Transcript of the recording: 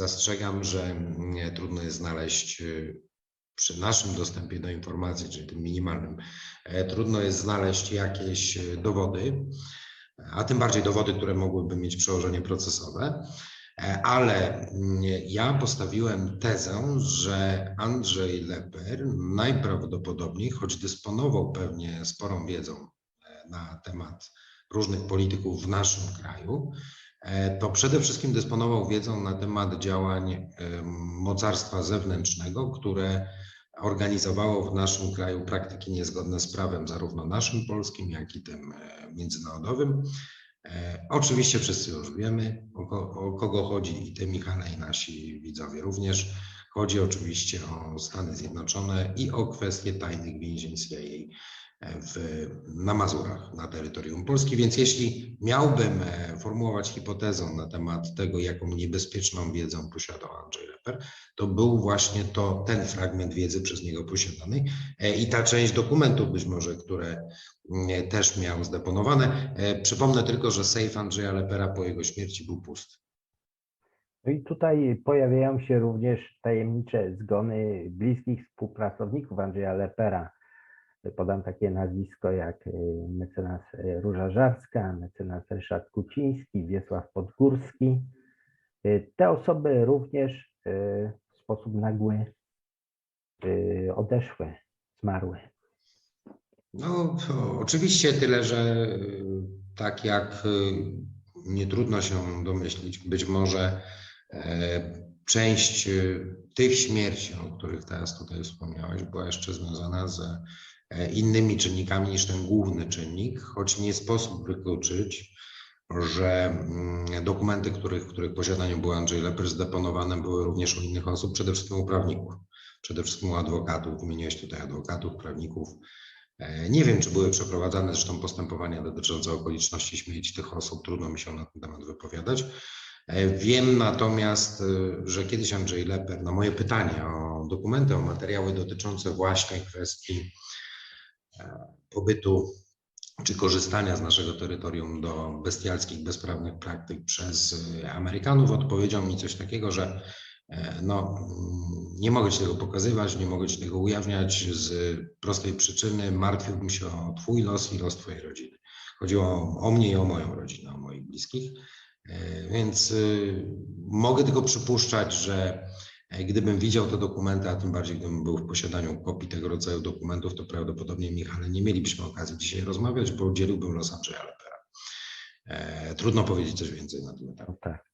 Zastrzegam, że trudno jest znaleźć y, przy naszym dostępie do informacji, czyli tym minimalnym, e, trudno jest znaleźć jakieś y, dowody, a tym bardziej dowody, które mogłyby mieć przełożenie procesowe. E, Ale mm, ja postawiłem tezę, że Andrzej Leper najprawdopodobniej, choć dysponował pewnie sporą wiedzą e, na temat różnych polityków w naszym kraju, to przede wszystkim dysponował wiedzą na temat działań em, mocarstwa zewnętrznego, które organizowało w naszym kraju praktyki niezgodne z prawem, zarówno naszym polskim, jak i tym e, międzynarodowym. E, Oczywiście wszyscy już wiemy, o, ko- o kogo chodzi i ty, Michale, i nasi widzowie również. Chodzi oczywiście o Stany Zjednoczone i o kwestie tajnych więzień CIA w, na Mazurach, na terytorium Polski. Więc jeśli miałbym e, formułować hipotezę na temat tego, jaką niebezpieczną wiedzą posiadał Andrzej Leper, to był właśnie to ten fragment wiedzy przez niego posiadany e, i ta część dokumentów być może, które mm, też miał zdeponowane. E, Przypomnę tylko, że sejf Andrzeja Lepera po jego śmierci był pusty. No i tutaj pojawiają się również tajemnicze zgony bliskich współpracowników Andrzeja Lepera. Podam takie nazwisko jak y, mecenas y, Róża Żarska, mecenas Ryszard Kuciński, Wiesław Podgórski. Y, Te osoby również w sposób nagły odeszły, zmarły. No, oczywiście tyle, że tak jak nie trudno się domyślić, być może e, część tych śmierci, o których teraz tutaj wspomniałeś, była jeszcze związana z innymi czynnikami niż ten główny czynnik, choć nie sposób wykluczyć, że mm, dokumenty, których, których posiadaniu był Andrzej Leper, zdeponowane były również u innych osób, przede wszystkim u prawników, przede wszystkim u adwokatów, wymieniłeś tutaj adwokatów, prawników, E, Nie wiem, czy były przeprowadzane zresztą postępowania dotyczące okoliczności śmierci tych osób. Trudno mi się na ten temat wypowiadać. E, Wiem natomiast, e, że kiedyś Andrzej Leper na moje pytanie o dokumenty, o materiały dotyczące właśnie kwestii e, pobytu czy korzystania z naszego terytorium do bestialskich, bezprawnych praktyk przez e, Amerykanów, odpowiedział mi coś takiego, że E, No, nie mogę Ci tego pokazywać, nie mogę Ci tego ujawniać z prostej przyczyny. Martwiłbym się o Twój los i los Twojej rodziny. Chodziło o mnie i o moją rodzinę, o moich bliskich. E, Więc y, mogę tylko przypuszczać, że e, gdybym widział te dokumenty, a tym bardziej gdybym był w posiadaniu kopii tego rodzaju dokumentów, to prawdopodobnie, Michale, nie mielibyśmy okazji dzisiaj rozmawiać, bo dzieliłbym los Andrzeja Lepera. E, Trudno powiedzieć coś więcej na ten temat. No tak.